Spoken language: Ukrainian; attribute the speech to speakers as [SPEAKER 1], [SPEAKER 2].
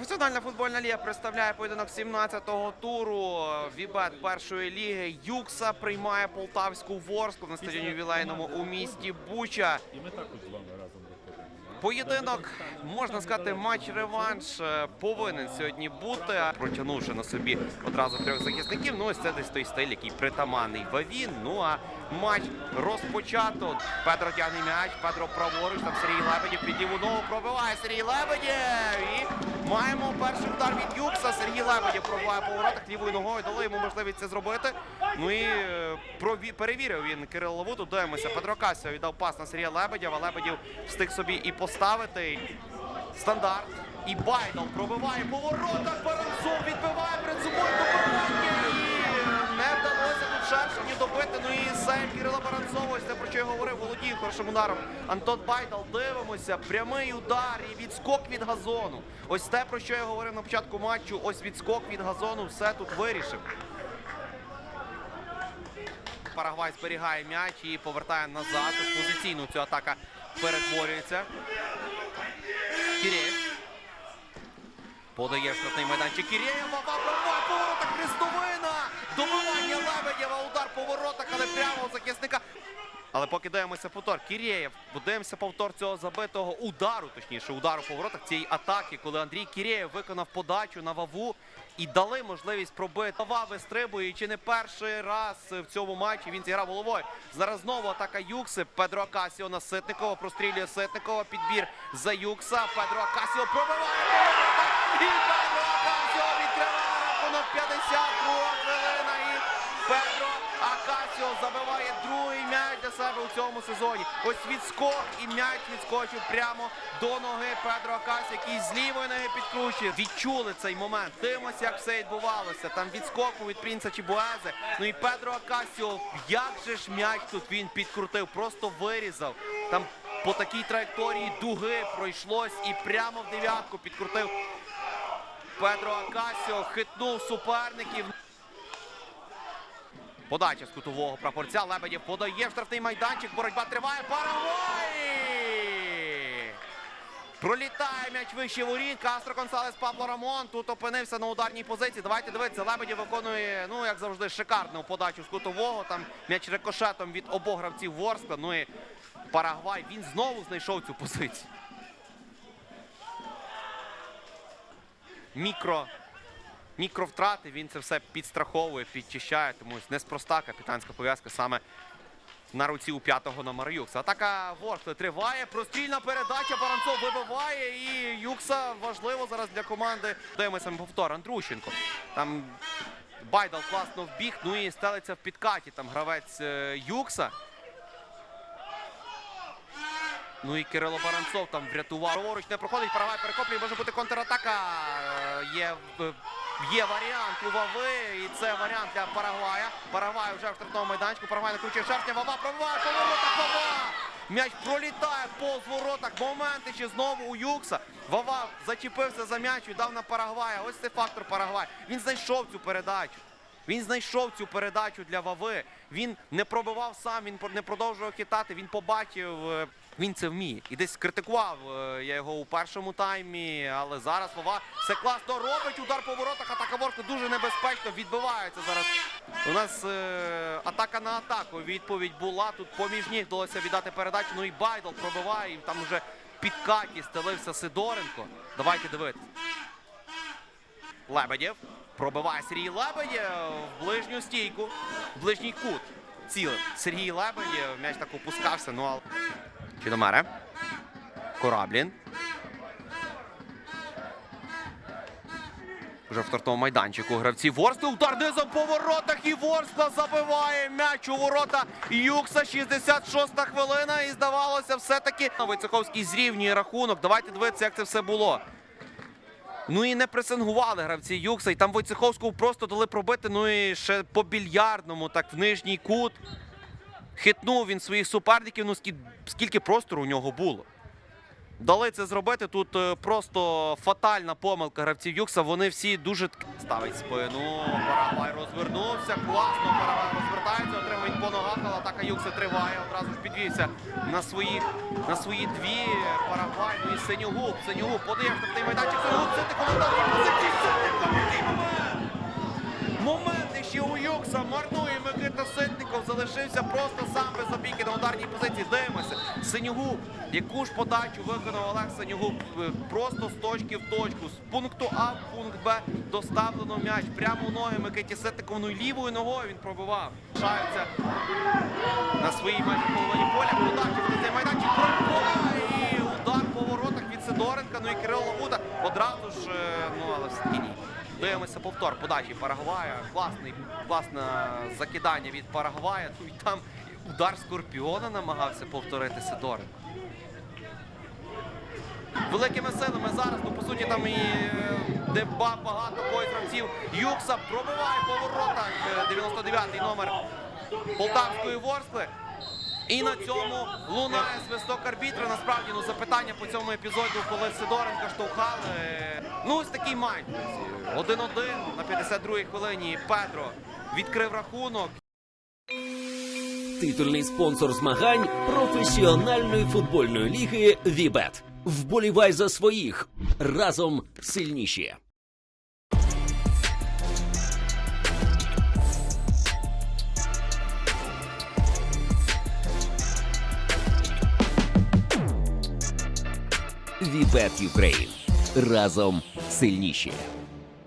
[SPEAKER 1] Професіональна футбольна ліга представляє поєдинок 17-го туру. Вібет першої ліги Юкса приймає полтавську Ворску на стадіоні ювілейному у місті Буча.
[SPEAKER 2] І ми також з вами разом.
[SPEAKER 1] Поєдинок, можна сказати, матч-реванш е, повинен сьогодні бути, протягнувши на собі одразу трьох захисників. Ну, ось це десь той стиль, який притаманний Вавін. Ну а матч розпочато. Петро тягне м'яч, Петро праворуч, там Сергій Лебедєв під ліву ногу пробиває Сергій Лебедєв. І маємо перший удар від Юкса. Сергій Лебедєв пробиває по воротах лівою ногою, дали йому можливість це зробити. Ну і е, прові- перевірив він Кирило Лавуту. Дивимося. Петро Касіо віддав пас на Сергія Лебедєва. Лебедєв встиг собі і поставити. Стандарт. І Байдал пробиває по воротах. Баранцов відбиває перед собою добивання. І не вдалося тут Шершені добити. Ну і сейв я говорив, володіє хорошим ударом. Антон Байдал, дивимося. Прямий удар і відскок від газону. Ось те, про що я говорив на початку матчу. Ось відскок від газону. Все тут вирішив. Парагвай зберігає м'яч і повертає назад. Позиційно ця атака перетворюється. Кірєєв. Подає штрафний майданчик Кірєєва. Пробиває по воротах Хрестовина. Добивання Лебедєва. Удар по воротах, але прямо у захисника. Але поки дивимося повтор. Кірєєв. Дивимося повтор цього забитого удару, точніше, удару по воротах цієї атаки, коли Андрій Кірєєв виконав подачу на Ваву і дали можливість пробити. Вава вистрибує. Чи не перший раз в цьому матчі він зіграв головою. Зараз знову атака Юкси. Педро Акасіо на Ситникова. Прострілює Ситникова. Підбір за Юкса. Педро Акасіо пробиває. І Педро Акасіо відкриває рахунок 52 хвилина. Педро Акасіо забиває другий м'яч для себе у цьому сезоні. Ось відскок і м'яч відскочив прямо до ноги Педро Акасіо, який з лівої ноги підкручує. Відчули цей момент. Дивимося, як все відбувалося. Там відскоку від Принца Чібуезе. Ну і Педро Акасіо, як же ж м'яч тут він підкрутив, просто вирізав. Там по такій траєкторії дуги пройшлось і прямо в дев'ятку підкрутив Педро Акасіо, хитнув суперників. Подача з кутового прапорця. Лебедєв подає в штрафний майданчик. Боротьба триває. Парагвай! Пролітає м'яч вище воріт. Кастро Консалес Пабло Рамон. Тут опинився на ударній позиції. Давайте дивитися. Лебедєв виконує, ну як завжди, шикарну подачу з кутового. Там м'яч рикошетом від обох гравців Ворскла. Ну і Парагвай. Він знову знайшов цю позицію. Мікро мікровтрати, він це все підстраховує, підчищає. Тому неспроста капітанська пов'язка саме на руці у п'ятого номера Юкса. Атака Ворскли триває. Прострільна передача. Баранцов вибиває. І Юкса важливо зараз для команди. Дивимося повтор. Андрущенко. Там Байдал класно вбіг. Ну і стелиться в підкаті. Там гравець е, Юкса. Ну і Кирило Баранцов там врятував. Праворуч не проходить, Парагвай перехоплює, може бути контратака. Е, Є, є варіант у Вави, і це варіант для Парагвая. Парагвай вже в штрафному майданчику. Парагвай накручує шерстня. Вава пробиває по воротах. Вава! М'яч пролітає повз воротах. Моменти ще знову у Юкса. Вава зачепився за м'яч дав на Парагвая. Ось це фактор Парагвай. Він знайшов цю передачу. Він знайшов цю передачу для Вави. Він не пробивав сам, він не продовжував хитати. Він побачив, е, він це вміє. І десь критикував е, я його у першому таймі. Але зараз Вова все класно робить. Удар по воротах. Атака Ворку дуже небезпечно. Відбивається зараз. У нас е, атака на атаку. Відповідь була. Тут поміж ніг вдалося віддати передачу. Ну і Байдал пробиває. І там вже під каті стелився Сидоренко. Давайте дивитися. Лебедєв. Пробиває Сергій Лебедєв в ближню стійку, в ближній кут. Цілим. Сергій Лебедєв. М'яч так опускався. Ну але. Чідомере. Кораблін. Вже в стартовому майданчику гравці Ворскли. Удар низом по воротах і Ворскла забиває м'яч у ворота Юкса. 66-та хвилина. І здавалося, все-таки Войцеховський зрівнює рахунок. Давайте дивитися, як це все було. Ну і не пресингували гравці Юкса. І там Войцеховському просто дали пробити. Ну і ще по більярдному, так в нижній кут. Хитнув він своїх суперників. Ну скільки, простору у нього було. Дали це зробити. Тут е, просто фатальна помилка гравців Юкса. Вони всі дуже ставить спину. Парагвай розвернувся. Класно. Парагвай розвертається, отримує по ногах, але атака Юкса триває. Одразу ж підвівся на своїх на свої дві. Парагвай. Ну і Синюгуб. Синюгуб подає штрафний майданчик. Синюгуб це коментарі позиції. Залишився просто сам без опіки на ударній позиції. Дивимося. Синюгуб. Яку ж подачу виконав Олег Синюгуб Е, просто з точки в точку. З пункту А в пункт Б доставлено м'яч. Прямо ноги Микиті Ситникову. Ну і лівою ногою він пробивав. Шаються на своїй майже половині поля. Подача в цей майданчик. І удар по воротах від Сидоренка. Ну і Кирило Лагуда одразу ж, Дивимося повтор подачі Парагвая. Класний, класне закидання від Парагвая. Ну і там удар Скорпіона намагався повторити Сидоренко. Великими силами зараз, ну по суті, там і е, де багато когось гравців. Юкса пробиває по воротах. е, 99-й номер Полтавської Ворскли. І на цьому лунає свисток арбітра. Насправді, ну запитання по цьому епізоду, коли Сидоренка штовхали. Ну, ось такий друзі. 1-1 на 52-й хвилині. Петро відкрив рахунок.
[SPEAKER 3] Титульний спонсор змагань професіональної футбольної ліги Вібет. Вболівай за своїх разом сильніші. Вібет Ukraine. разом сильніші.